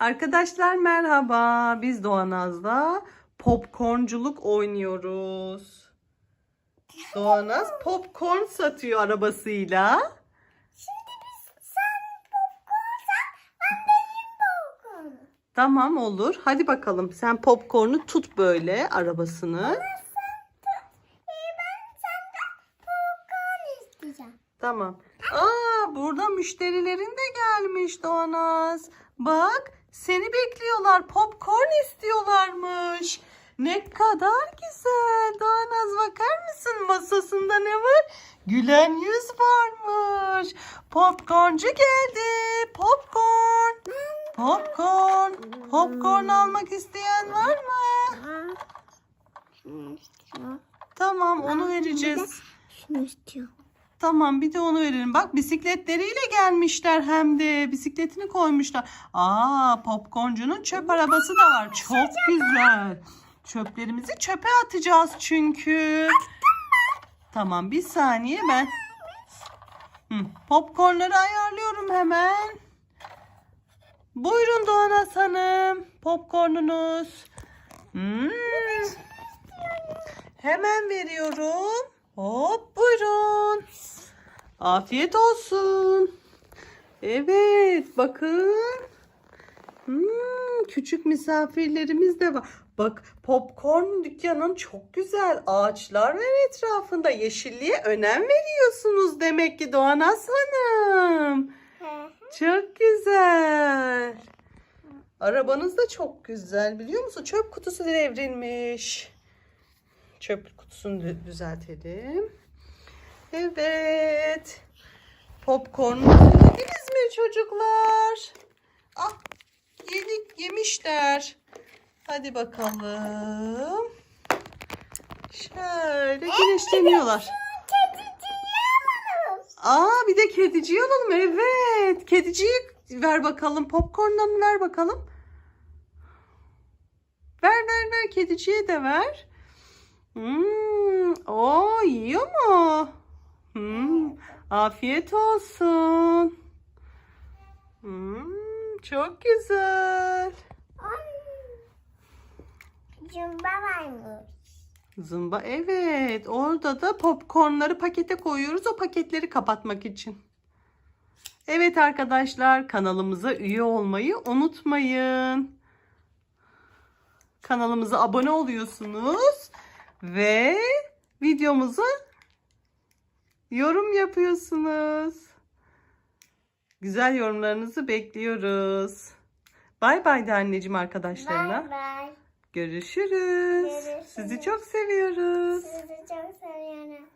Arkadaşlar merhaba. Biz Doğanaz'da popcornculuk oynuyoruz. Doğanaz popcorn satıyor arabasıyla. Tamam olur. Hadi bakalım. Sen popcornu tut böyle arabasını. isteyeceğim. Tamam. Aa burada müşterilerin de gelmiş Doğanaz. Bak seni bekliyorlar. Popcorn istiyorlarmış. Ne kadar güzel. Doğanaz bakar mısın masasında ne var? Gülen yüz varmış. Popcorncu geldi. Popcorn. Popcorn. Popcorn almak isteyen var mı? Tamam onu vereceğiz. Şunu istiyorum. Tamam bir de onu verelim. Bak bisikletleriyle gelmişler hem de. Bisikletini koymuşlar. Aa popcorncunun çöp arabası da var. Çok güzel. Çöplerimizi çöpe atacağız çünkü. Tamam bir saniye ben. Hı, popcornları ayarlıyorum hemen. Buyurun Doğanaz Hanım. Popcornunuz. Hmm. Hemen veriyorum. Hop buyurun. Afiyet olsun. Evet bakın. Hmm, küçük misafirlerimiz de var. Bak popcorn dükkanın çok güzel ağaçlar var etrafında. Yeşilliğe önem veriyorsunuz demek ki Doğanaz Hanım. Çok güzel. Arabanız da çok güzel biliyor musun? Çöp kutusu devrilmiş. Çöp kutusunu dü- düzeltelim. Evet. Popcornunuzu yediniz mi çocuklar? Ah, yedik, yemişler. Hadi bakalım. Şöyle güneşleniyorlar. Aa bir de kediciyi alalım. Evet. Kediciyi ver bakalım. Popcorn'dan ver bakalım. Ver ver ver. Kediciye de ver. Hmm, o yiyor mu? Afiyet olsun. Hmm, çok güzel. Cumba varmış. Zımba evet. Orada da popcornları pakete koyuyoruz o paketleri kapatmak için. Evet arkadaşlar kanalımıza üye olmayı unutmayın. Kanalımıza abone oluyorsunuz ve videomuza yorum yapıyorsunuz. Güzel yorumlarınızı bekliyoruz. Bay bay de anneciğim arkadaşlarına. Bay bay. Görüşürüz. Görüşürüz. Sizi çok seviyoruz. Sizi çok seviyorum.